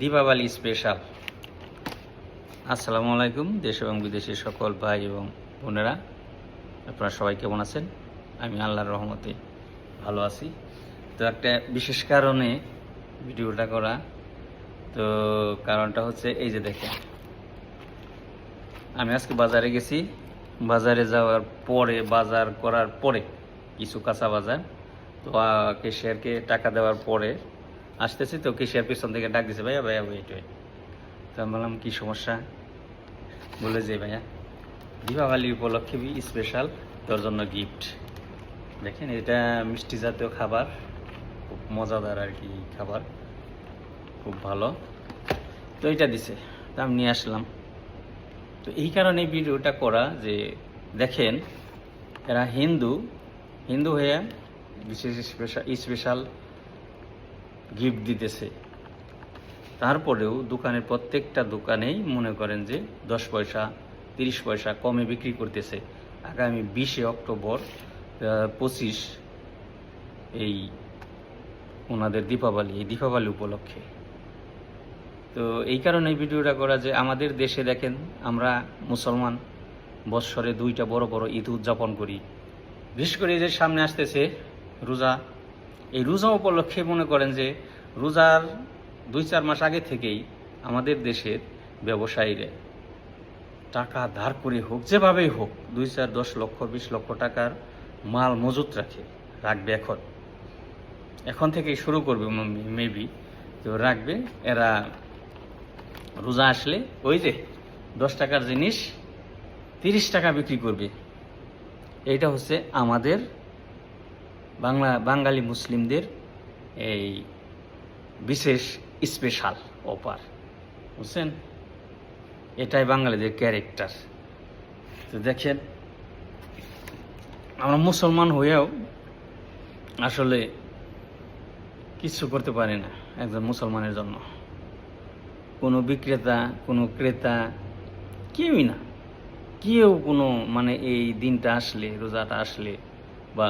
Deepavali special আসসালামু আলাইকুম, দেশ এবং বিদেশের সকল ভাই এবং বোনেরা। আপনারা সবাই কেমন আছেন? আমি আল্লাহর রহমতে ভালো আছি। তো একটা বিশেষ কারণে ভিডিওটা করা, তো কারণটা হচ্ছে এই যে দেখেন। আমি আজকে বাজারে গেছি। বাজারে যাওয়ার পরে, বাজার করার পরে কিছু কাঁচা বাজার। তো কেশিয়ারকে টাকা দেওয়ার পরে আসতেছি তো কেশিয়ার পিছন থেকে ডাক দিছে, ভাইয়া ভাইয়া ওয়েট ওয়েট তো আমি বললাম, কী সমস্যা? বলে যে, ভাইয়া, দীপাবলি উপলক্ষে বি স্পেশাল তোর জন্য গিফট দেখেন, এটা মিষ্টি জাতীয় খাবার, খুব মজাদার আর কি খাবার, খুব ভালো। তো এটা দিছে, তো আমি নিয়ে আসলাম। তো এই কারণে ভিডিওটা করা যে, দেখেন, এরা হিন্দু হিন্দু হয়ে বিশেষ স্পেশাল স্পেশাল গিফট দিতেছে। তারপরেও দোকানের প্রত্যেকটা দোকানেই মনে করেন যে দশ পয়সা, তিরিশ পয়সা কমে বিক্রি করতেছে। আগামী বিশে অক্টোবর পঁচিশ এই ওনাদের দীপাবলি, এই দীপাবলি উপলক্ষে। তো এই কারণে এই ভিডিওটা করা যে আমাদের দেশে দেখেন, আমরা মুসলমান, বৎসরে দুইটা বড় বড় ঈদ উদযাপন করি। বিশেষ করে যে সামনে আসতেছে রোজা এই রোজা উপলক্ষে মনে করেন যে রোজার দুই চার মাস আগে থেকেই আমাদের দেশের ব্যবসায়ীরা টাকা ধার করে হোক, যেভাবেই হোক, দুই চার দশ লক্ষ, বিশ লক্ষ টাকার মাল মজুত রাখে, রাখবে এখন। এখন থেকেই শুরু করবে মেবি, তো রাখবে। এরা রোজা আসলে ওই যে দশ টাকার জিনিস তিরিশ টাকা বিক্রি করবে। এইটা হচ্ছে আমাদের বাংলা, বাঙালি মুসলিমদের এই বিশেষ স্পেশাল অফার বুঝছেন? এটাই বাঙালিদের ক্যারেক্টার তো দেখেন, আমরা মুসলমান হয়েও আসলে কিছু করতে পারি না একজন মুসলমানের জন্য। কোনো বিক্রেতা, কোনো ক্রেতা, কেউই না। কেউ কোনো মানে এই দিনটা আসলে, রোজাটা আসলে বা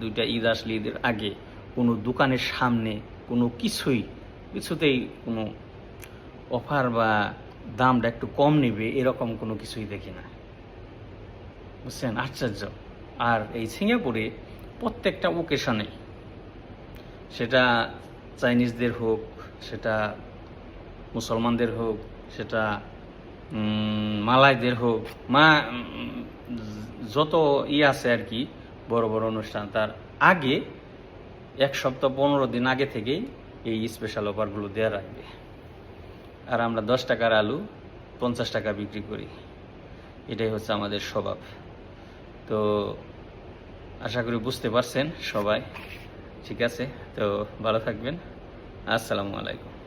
দুইটা ঈদ আসলে ঈদের আগে কোনো দোকানের সামনে কোনো কিছুই, কিছুতেই কোনো অফার বা দামটা একটু কম নেবে, এরকম কোনো কিছুই দেখি না। বুঝছেন? আশ্চর্য। আর এই সিঙ্গাপুরে প্রত্যেকটা ওকেশনে সেটা চাইনিজদের হোক, সেটা মুসলমানদের হোক, সেটা মালাইদের হোক, মা যত ই আছে আর কি বড় বড় অনুষ্ঠান। তার আগে এক সপ্তাহ পনেরো দিন আগে থেকেই এই স্পেশাল অফারগুলো দেওয়া রাখবে। আর আমরা দশ টাকার আলু, পঞ্চাশ টাকা বিক্রি করি। এটাই হচ্ছে আমাদের স্বভাব। তো আশা করি বুঝতে পারছেন সবাই। ঠিক আছে? তো ভালো থাকবেন। আসসালামু আলাইকুম।